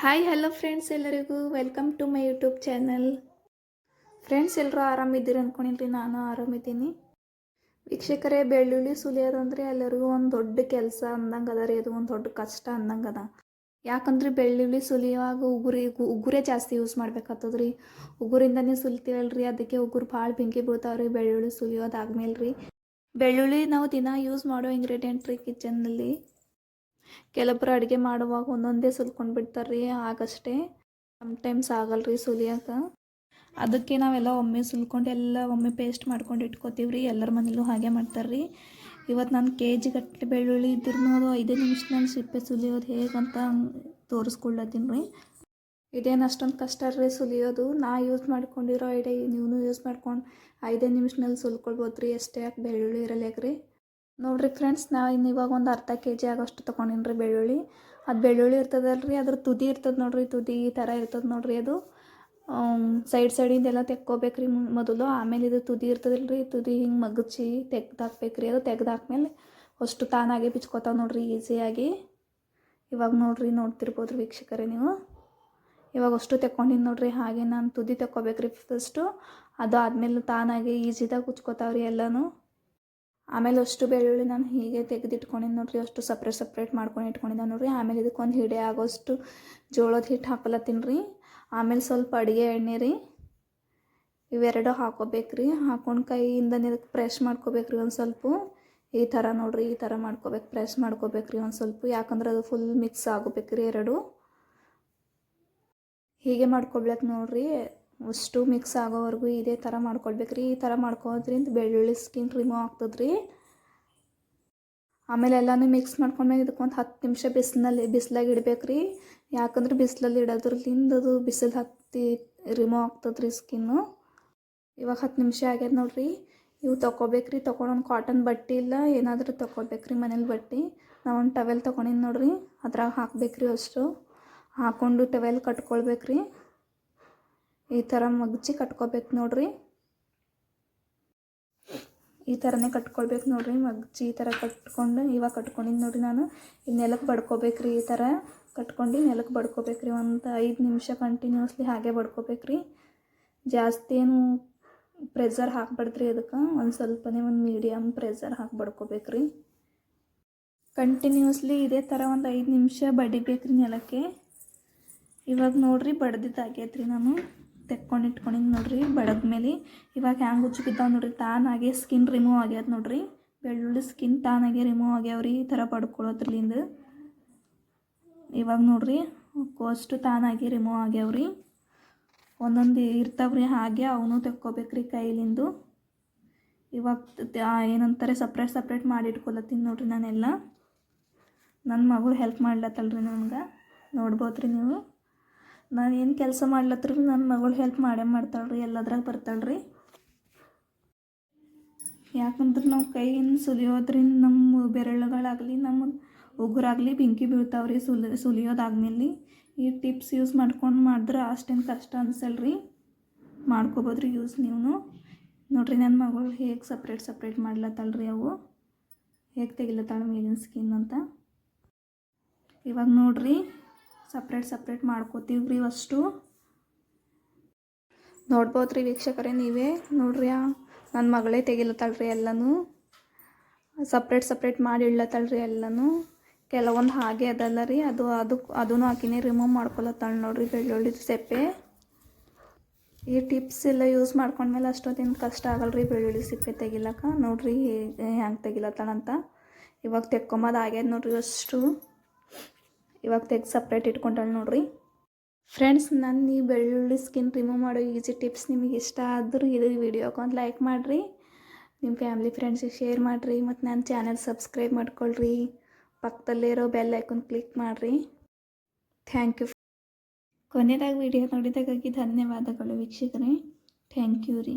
Hi hello friends ಎಲ್ಲರಿಗೂ. Welcome to my YouTube channel friends ಎಲ್ಲರೂ ಆರಾಮಿದ್ದೀರಿ ಅಂದ್ಕೊಂಡಿರಿ ನಾನು ಆರಾಮಿದ್ದೀನಿ ವೀಕ್ಷಕರೇ, ಬೆಳ್ಳುಳ್ಳಿ ಸುಲಿಯೋದಂದ್ರೆ ಎಲ್ಲರಿಗೂ ಒಂದು ದೊಡ್ಡ ಕೆಲಸ ಅಂದಂಗೆ ಅದ ರೀ. ಅದು ಒಂದು ದೊಡ್ಡ ಕಷ್ಟ ಅಂದಂಗೆ ಅದ. ಯಾಕಂದ್ರೆ ಬೆಳ್ಳುಳ್ಳಿ ಸುಲಿಯುವಾಗ ಉಗುರಿ, ಉಗುರೇ ಜಾಸ್ತಿ ಯೂಸ್ ಮಾಡ್ಬೇಕಾಗ್ತದ ರೀ ಉಗುರಿಂದನೇ ಸುಲ್ತೀವಲ್ರಿ. ಅದಕ್ಕೆ ಉಗುರು ಭಾಳ ಬೆಂಕಿ ಬೀಳ್ತಾವ್ರಿ ಬೆಳ್ಳುಳ್ಳಿ ಸುಲಿಯೋದಾದ್ಮೇಲೆ ರೀ ಬೆಳ್ಳುಳ್ಳಿ ನಾವು ದಿನ ಯೂಸ್ ಮಾಡೋ ಇಂಗ್ರೀಡಿಯೆಂಟ್ ರೀ ಕಿಚನ್ನಲ್ಲಿ ಕೆಲವೊಬ್ರು ಅಡುಗೆ ಮಾಡುವಾಗ ಒಂದೊಂದೇ ಸುಲ್ಕೊಂಡು ಬಿಡ್ತಾರೆ ರೀ ಆಗಷ್ಟೇ. ಟೈಮ್ಸ್ ಆಗಲ್ಲ ರೀ ಸುಲಿಯೋಕೆ. ಅದಕ್ಕೆ ನಾವೆಲ್ಲ ಒಮ್ಮೆ ಸುಲ್ಕೊಂಡು ಎಲ್ಲ ಒಮ್ಮೆ ಪೇಸ್ಟ್ ಮಾಡ್ಕೊಂಡು ಇಟ್ಕೋತೀವಿ ರೀ ಎಲ್ಲರ ಮನೇಲೂ ಹಾಗೆ ಮಾಡ್ತಾರೆ ರೀ ಇವತ್ತು ನಾನು ಕೆ ಜಿ ಗಟ್ಟಲೆ ಬೆಳ್ಳುಳ್ಳಿ ಇದ್ರೂ ಅದು ಐದೇ ನಿಮಿಷದಲ್ಲಿ ಸಿಪ್ಪೆ ಸುಲಿಯೋದು ಹೇಗಂತ ತೋರಿಸ್ಕೊಳ್ಳತ್ತೀನಿ. ರೀ ಇದೇನು ಅಷ್ಟೊಂದು ಕಷ್ಟ ರೀ ಸುಲಿಯೋದು. ನಾ ಯೂಸ್ ಮಾಡ್ಕೊಂಡಿರೋ ಐಡಿಯಾ ನೀವು ಯೂಸ್ ಮಾಡ್ಕೊಂಡು ಐದೇ ನಿಮಿಷದಲ್ಲಿ ಸುಲ್ಕೊಳ್ಬೋದು ರೀ ಎಷ್ಟೇ ಯಾಕೆ ಬೆಳ್ಳುಳ್ಳಿ ಇರಲ್ಲ ರೀ ನೋಡಿರಿ ಫ್ರೆಂಡ್ಸ್, ನಾ ಇನ್ನು ಇವಾಗ ಒಂದು ಅರ್ಧ ಕೆ ಜಿ ಆಗೋಷ್ಟು ತೊಗೊಂಡಿನಿ ರೀ ಬೆಳ್ಳುಳ್ಳಿ. ಅದು ಬೆಳ್ಳುಳ್ಳಿ ಇರ್ತದಲ್ಲ ರೀ ಅದ್ರ ತುದಿ ಇರ್ತದೆ ನೋಡಿರಿ, ತುದಿ ಈ ಥರ ಇರ್ತದೆ ನೋಡಿರಿ ಅದು. ಸೈಡ್ ಸೈಡಿಂದೆಲ್ಲ ತೆಕ್ಕೋಬೇಕು ರೀ ಮೊದಲು. ಆಮೇಲೆ ಇದು ತುದಿ ಇರ್ತದಲ್ಲ ರೀ ತುದಿ ಹಿಂಗೆ ಮಗಚಿ ತೆಗ್ದಾಕ್ಬೇಕು ರೀ ಅದು ತೆಗ್ದಾಕ್ಮೇಲೆ ಅಷ್ಟು ತಾನಾಗೆ ಬಿಚ್ಕೋತಾವೆ ನೋಡಿರಿ ಈಸಿಯಾಗಿ. ಇವಾಗ ನೋಡಿರಿ ನೋಡ್ತಿರ್ಬೋದು ವೀಕ್ಷಕರೇ ನೀವು. ಇವಾಗ ಅಷ್ಟು ತೆಕ್ಕೊಂಡಿನಿ ನೋಡಿರಿ, ಹಾಗೆ ನಾನು ತುದಿ ತೆಕ್ಕೋಬೇಕು ರೀ ಫಸ್ಟು ಅದು ಆದಮೇಲೆ ತಾನಾಗೆ ಈಸಿದಾಗ ಕುಚ್ಕೋತಾವ್ರಿ ಎಲ್ಲನೂ. ಆಮೇಲೆ ಅಷ್ಟು ಬೆಳ್ಳುಳ್ಳಿ ನಾನು ಹೀಗೆ ತೆಗೆದಿಟ್ಕೊಂಡಿದ್ದು ನೋಡ್ರಿ, ಅಷ್ಟು ಸಪ್ರೇಟ್ ಸಪ್ರೇಟ್ ಮಾಡ್ಕೊಂಡು ಇಟ್ಕೊಂಡಿದ್ದೆ ನೋಡ್ರಿ. ಆಮೇಲೆ ಇದಕ್ಕೊಂದು ಹಿಡೆ ಆಗೋಷ್ಟು ಜೋಳದ ಹಿಟ್ಟು ಹಾಕಲತ್ತೀನಿ ರೀ ಆಮೇಲೆ ಸ್ವಲ್ಪ ಅಡುಗೆ ಎಣ್ಣೆ ರೀ, ಇವೆರಡು ಹಾಕೋಬೇಕು ರೀ ಹಾಕೊಂಡು ಕೈಯಿಂದ ಇದಕ್ಕೆ ಪ್ರೆಸ್ ಮಾಡ್ಕೋಬೇಕು ರೀ ಒಂದು ಸ್ವಲ್ಪ. ಈ ಥರ ನೋಡ್ರಿ, ಈ ಥರ ಮಾಡ್ಕೋಬೇಕು ಪ್ರೆಸ್ ಮಾಡ್ಕೋಬೇಕು ರೀ ಒಂದು ಸ್ವಲ್ಪ. ಯಾಕಂದ್ರೆ ಅದು ಫುಲ್ ಮಿಕ್ಸ್ ಆಗೋಬೇಕು ರೀ ಎರಡು. ಹೀಗೆ ಮಾಡ್ಕೊಬೇಕು ನೋಡ್ರಿ. ಅಷ್ಟು ಮಿಕ್ಸ್ ಆಗೋವರೆಗೂ ಇದೇ ಥರ ಮಾಡ್ಕೊಳ್ಬೇಕು ರೀ ಈ ಥರ ಮಾಡ್ಕೋದ್ರಿಂದ ಬೆಳ್ಳುಳ್ಳಿ ಸ್ಕಿನ್ ರಿಮೂವ್ ಆಗ್ತದೆ ರೀ ಆಮೇಲೆ ಎಲ್ಲನೂ ಮಿಕ್ಸ್ ಮಾಡ್ಕೊಂಡ್ಮೇಲೆ ಇದಕ್ಕೊಂದು ಹತ್ತು ನಿಮಿಷ ಬಿಸಿಲಲ್ಲಿ, ಬಿಸಿಲಾಗಿ ಇಡ್ಬೇಕು ರೀ ಯಾಕಂದ್ರೆ ಬಿಸಿಲಲ್ಲಿ ಇಡೋದ್ರಲ್ಲಿಂದ ಅದು ಬಿಸಿಲು ಹತ್ತಿ ರಿಮೂವ್ ಆಗ್ತದೆ ರೀ ಸ್ಕಿನ್ನು ಇವಾಗ ಹತ್ತು ನಿಮಿಷ ಆಗ್ಯದ ನೋಡ್ರಿ. ಇವು ತೊಗೋಬೇಕ್ರಿ ತೊಗೊಂಡು ಕಾಟನ್ ಬಟ್ಟೆ ಇಲ್ಲ, ಏನಾದರೂ ತೊಗೋಬೇಕ್ರಿ ಮನೇಲಿ ಬಟ್ಟೆ. ನಾವು ಒಂದು ಟವೆಲ್ ತೊಗೊಂಡಿನಿ ನೋಡ್ರಿ. ಅದ್ರಾಗ ಹಾಕ್ಬೇಕು ರೀ ಅಷ್ಟು. ಹಾಕ್ಕೊಂಡು ಟವೆಲ್ ಕಟ್ಕೊಳ್ಬೇಕು ರೀ ಈ ಥರ ಮಗ್ಚಿ ಕಟ್ಕೋಬೇಕು ನೋಡ್ರಿ. ಈ ಥರನೇ ಕಟ್ಕೊಳ್ಬೇಕು ನೋಡ್ರಿ, ಮಗ್ಚಿ ಈ ಥರ ಕಟ್ಕೊಂಡು ಇವಾಗ ಕಟ್ಕೊಂಡಿದ್ದು ನೋಡ್ರಿ ನಾನು. ನೆಲಕ್ಕೆ ಬಡ್ಕೋಬೇಕ್ರಿ ಈ ಥರ. ಕಟ್ಕೊಂಡು ನೆಲಕ್ಕೆ ಬಡ್ಕೋಬೇಕ್ರಿ ಒಂದು ಐದು ನಿಮಿಷ ಕಂಟಿನ್ಯೂಸ್ಲಿ ಹಾಗೆ ಬಡ್ಕೋಬೇಕ್ರಿ. ಜಾಸ್ತಿ ಏನು ಪ್ರೆಸರ್ ಹಾಕ್ಬಾರ್ದ್ರಿ ಅದಕ್ಕೆ. ಒಂದು ಸ್ವಲ್ಪನೇ ಒಂದು ಮೀಡಿಯಮ್ ಪ್ರೆಸರ್ ಹಾಕಿ ಬಡ್ಕೋಬೇಕ್ರಿ. ಕಂಟಿನ್ಯೂಸ್ಲಿ ಇದೇ ಥರ ಒಂದು ಐದು ನಿಮಿಷ ಬಡಿಬೇಕ್ರಿ ನೆಲಕ್ಕೆ. ಇವಾಗ ನೋಡ್ರಿ ಬಡ್ದಿದ್ದಾಗೈತ್ರಿ ನಾನು. ತೆಕ್ಕೊಂಡು ಇಟ್ಕೊಂಡಿದ್ದು ನೋಡ್ರಿ ಬಡದ್ಮೇಲೆ ಇವಾಗ ಹ್ಯಾಂಗೆ ಹುಚ್ಚು ಬಿದ್ದಾವೆ ನೋಡ್ರಿ ತಾನಾಗೆ ಸ್ಕಿನ್ ರಿಮೂವ್ ಆಗ್ಯದ ನೋಡ್ರಿ. ಬೆಳ್ಳುಳ್ಳಿ ಸ್ಕಿನ್ ತಾನಾಗೆ ರಿಮೂವ್ ಆಗ್ಯಾವ್ರಿ, ಈ ಥರ ಪಡ್ಕೊಳ್ಳೋದ್ರಲ್ಲಿಂದ ಇವಾಗ ನೋಡ್ರಿ ಕೋಸ್ಟ್ ತಾನಾಗಿ ರಿಮೂವ್ ಆಗ್ಯಾವ್ರಿ. ಒಂದೊಂದು ಇರ್ತಾವ್ರಿ, ಹಾಗೆ ಅವನು ತೆಕ್ಕೋಬೇಕ್ರಿ ಕೈಲಿಂದು. ಇವಾಗ ಏನಂತಾರೆ ಸಪ್ರೇಟ್ ಸಪ್ರೇಟ್ ಮಾಡಿ ಇಟ್ಕೊಲತ್ತೀನಿ ನೋಡ್ರಿ ನಾನೆಲ್ಲ. ನನ್ನ ಮಗಳು ಹೆಲ್ಪ್ ಮಾಡ್ಲತ್ತಲ್ರಿ ನನಗೆ. ನೋಡ್ಬೋದ್ರಿ ನೀವು. ನಾನು ಏನು ಕೆಲಸ ಮಾಡ್ಲತ್ತರ ನನ್ನ ಮಗಳು ಹೆಲ್ಪ್ ಮಾಡೇ ಮಾಡ್ತಾಳೆ ರೀ ಎಲ್ಲದ್ರಾಗ ರೀ ಯಾಕಂದ್ರೆ ನಾವು ಕೈಯಿಂದ ಸುಲಿಯೋದ್ರಿಂದ ನಮ್ಮ ಬೆರಳುಗಳಾಗಲಿ ನಮ್ಮ ಉಗುರಾಗಲಿ ಬೆಂಕಿ ಬೀಳ್ತಾವ್ರಿ ಸುಲಿ ಸುಲಿಯೋದಾದ್ಮೇಲೆ ಈ ಟಿಪ್ಸ್ ಯೂಸ್ ಮಾಡ್ಕೊಂಡು ಮಾಡಿದ್ರೆ ಅಷ್ಟೇನು ಕಷ್ಟ ಅನ್ಸಲ್ರಿ. ಮಾಡ್ಕೋಬೋದ್ರಿ ಯೂಸ್ ನೀವು ನೋಡ್ರಿ ನನ್ನ ಮಗಳು ಹೇಗೆ ಸಪ್ರೇಟ್ ಸಪ್ರೇಟ್ ಮಾಡ್ಲತ್ತಳ್ರಿ ಅವು. ಹೇಗೆ ತೆಗಿಲತ್ತಾಳ ಮೇಲಿನ ಸ್ಕಿನ್ ಅಂತ. ಇವಾಗ ನೋಡ್ರಿ. ಸಪ್ರೇಟ್ ಸಪ್ರೇಟ್ ಮಾಡ್ಕೋತೀವಿ ರೀ ಅಷ್ಟು. ನೋಡ್ಬೋದು ರೀ ವೀಕ್ಷಕರೇ ನೀವೇ? ನೋಡ್ರಿ ನನ್ನ ಮಗಳೇ ತೆಗಿಲತ್ತಳ್ರಿ ಎಲ್ಲನೂ. ಸಪ್ರೇಟ್ ಸಪ್ರೇಟ್ ಮಾಡಿ ಇಡ್ಲತ್ತಳ್ರಿ ಎಲ್ಲನೂ. ಕೆಲವೊಂದು ಹಾಗೆ ಅದಲ್ಲ ರೀ. ಅದು ಅದು ಅದೂ ಆಕಿನೇ ರಿಮೂವ್ ಮಾಡ್ಕೊಳತ್ತಾಳ ನೋಡ್ರಿ ಬೆಳ್ಳುಳ್ಳಿ ಸೆಪ್ಪೆ. ಈ ಟಿಪ್ಸ್ ಎಲ್ಲ ಯೂಸ್ ಮಾಡ್ಕೊಂಡ್ಮೇಲೆ ಅಷ್ಟೊತ್ತಿನ ಕಷ್ಟ ಆಗಲ್ಲ ರೀ ಬೆಳ್ಳುಳ್ಳಿ ಸಿಪ್ಪೆ ತೆಗಿಲಕ್ಕ. ನೋಡ್ರಿ ಹೆಂಗೆ ತೆಗಿಲತ್ತಾಳಂತ. ಇವಾಗ ತೆಕ್ಕೊಂಬದು ಆಗ್ಯದ ನೋಡ್ರಿ ಅಷ್ಟು. ಇವಾಗ ತೆಗೆದು ಸಪ್ರೇಟ್ ಇಟ್ಕೊಂಡಾಳೆ ನೋಡ್ರಿ. ಫ್ರೆಂಡ್ಸ್ ನನ್ನ ಈ ಬೆಳ್ಳುಳ್ಳಿ ಸ್ಕಿನ್ ರಿಮೂವ್ ಮಾಡೋ ಈಸಿ ಟಿಪ್ಸ್ ನಿಮಗೆ ಇಷ್ಟ ಆದರೂ ಇದು ವಿಡಿಯೋಗೆ ಒಂದು ಲೈಕ್ ಮಾಡಿರಿ. ನಿಮ್ಮ ಫ್ಯಾಮಿಲಿ ಫ್ರೆಂಡ್ಸಿಗೆ ಶೇರ್ ಮಾಡಿರಿ. ಮತ್ತು ನನ್ನ ಚಾನಲ್ ಸಬ್ಸ್ಕ್ರೈಬ್ ಮಾಡ್ಕೊಳ್ರಿ. ಪಕ್ಕದಲ್ಲಿರೋ ಬೆಲ್ ಐಕನ್ ಕ್ಲಿಕ್ ಮಾಡಿರಿ. ಥ್ಯಾಂಕ್ ಯು ಕೊನೆಯದಾಗಿ ವಿಡಿಯೋ ನೋಡಿದಾಗಾಗಿ ಧನ್ಯವಾದಗಳು ವೀಕ್ಷಕರೇ. ಥ್ಯಾಂಕ್ ಯು ರೀ.